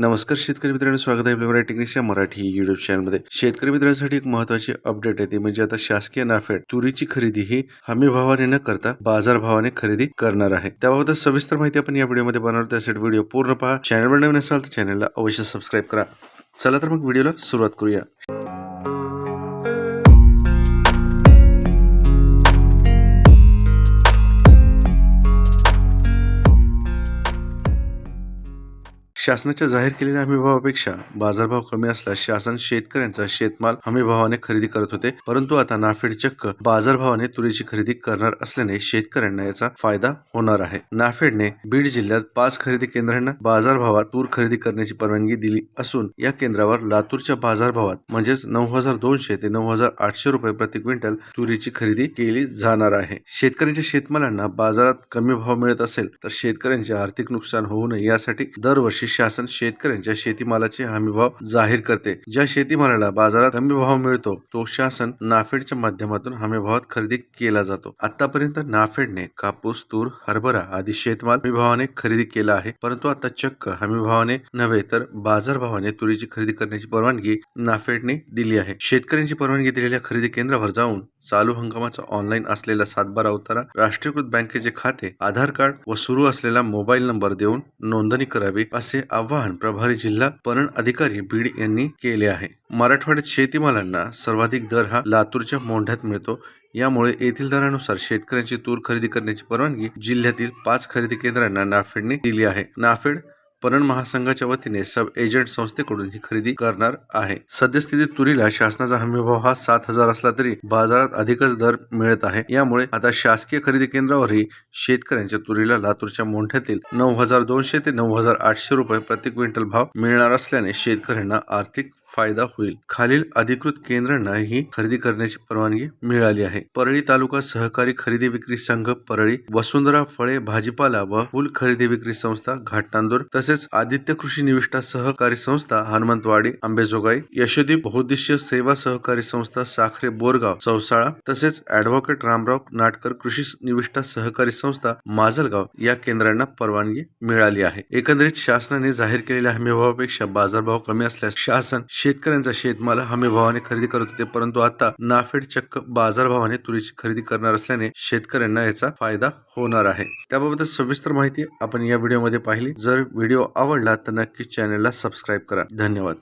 नमस्कार शेतकरी मित्रांनो स्वागत आहे आपल्या मराठी टेक्निक्सच्या मराठी युट्यूब चॅनलमध्ये शेतकरी मित्रांसाठी एक महत्वाची अपडेट आहे ती म्हणजे आता शासकीय नाफेड तुरीची खरेदी ही हमी भावाने न करता बाजार भावाने खरेदी करणार आहे. त्याबाबत सविस्तर माहिती आपण या व्हिडिओमध्ये बनवणार त्यासाठी व्हिडिओ पूर्ण पहा. चॅनलवर नवीन असाल तर चॅनलला अवश्य सबस्क्राईब करा. चला तर मग व्हिडिओला सुरुवात करूया. शासनाच्या जाहीर केलेल्या हमीभावापेक्षा बाजारभाव कमी असल्यास शासन शेतकऱ्यांचा शेतमाल हमीभावाने खरेदी करत होते. परंतु आता नाफेड चक्क बाजारभावाने तुरीची खरेदी करणार असल्याने शेतकऱ्यांना याचा फायदा होणार आहे. नाफेडने बीड जिल्ह्यात पाच खरेदी केंद्रांना बाजारभावात तूर खरेदी करण्याची परवानगी दिली असून या केंद्रावर लातूरच्या बाजारभावात म्हणजेच नऊ हजार दोनशे ते नऊ हजार आठशे रुपये प्रति क्विंटल तुरीची खरेदी केली जाणार आहे. शेतकऱ्यांच्या शेतमालांना बाजारात कमी भाव मिळत असेल तर शेतकऱ्यांचे आर्थिक नुकसान होऊ नये यासाठी दरवर्षी शासन शेतकऱ्यांच्या शेतीमालाचे हमीभाव जाहीर करते. ज्या शेतीमालाला बाजारात हमी भाव मिळतो तो शासन नाफेडच्या माध्यमातून हमीभावात खरेदी केला जातो. आतापर्यंत नाफेडने कापूस तूर हरभरा आदी शेतमाल हमीभावाने खरेदी केला आहे. परंतु आता चक्क हमीभावाने नव्हे तर बाजारभावाने तुरीची खरेदी करण्याची परवानगी नाफेडने दिली आहे. शेतकऱ्यांची परवानगी दिलेल्या खरेदी केंद्रावर जाऊन चालू हंगामाचा ऑनलाईन असलेला सातबारा उतारा राष्ट्रीयकृत बँकेचे खाते आधार कार्ड व सुरू असलेला मोबाईल नंबर देऊन नोंदणी करावी असे आवाहन प्रभारी जिल्हा पणन अधिकारी बीड यांनी केले आहे. मराठवाड्यात शेतीमालांना सर्वाधिक दर हा लातूरच्या मोंढ्यात मिळतो. यामुळे येथील दरानुसार शेतकऱ्यांची तूर खरेदी करण्याची परवानगी जिल्ह्यातील पाच खरेदी केंद्रांना नाफेडने दिली आहे. नाफेड पणन महासंघाच्या वतीने सब एजंट संस्थेकडून ही खरेदी करणार आहे. सद्यस्थितीत तुरीला शासनाचा हमीभाव हा सात हजार असला तरी बाजारात अधिकच दर मिळत आहे. यामुळे आता शासकीय खरेदी केंद्रावरही शेतकऱ्यांच्या तुरीला लातूरच्या मोठ्यातील नऊ हजार दोनशे ते नऊ हजार आठशे रुपये प्रति क्विंटल भाव मिळणार असल्याने शेतकऱ्यांना आर्थिक फायदा होईल. खालील अधिकृत केंद्रांना ही खरेदी करण्याची परवानगी मिळाली आहे. परळी तालुका सहकारी खरेदी विक्री संघ परळी वसुंधरा फळे भाजीपाला व फुल खरेदी विक्री संस्था घाटनांदूर तसेच आदित्य कृषी निविष्ठा सहकारी संस्था हनुमंतवाडी आंबेजोगाई यशोदी बहुद्देशीय सेवा सहकारी संस्था साखरे बोरगाव चौसाळा तसेच ऍडव्होकेट रामराव नाटकर कृषी निविष्ठा सहकारी संस्था माजलगाव या केंद्रांना परवानगी मिळाली आहे. एकंदरीत शासनाने जाहीर केलेल्या हमीभावापेक्षा बाजारभाव कमी असल्यास शासन शेतकऱ्यांचा शेतमाल हमी भावाने खरेदी करत होते परंतु आता नाफेड चक्क बाजारभावाने तुरीची खरेदी करणार असल्याने शेतकऱ्यांना याचा फायदा होणार आहे. त्याबाबत सविस्तर माहिती आपण या व्हिडिओमध्ये पाहिली. जर व्हिडिओ आवडला तर नक्कीच चॅनलला सबस्क्राईब करा. धन्यवाद.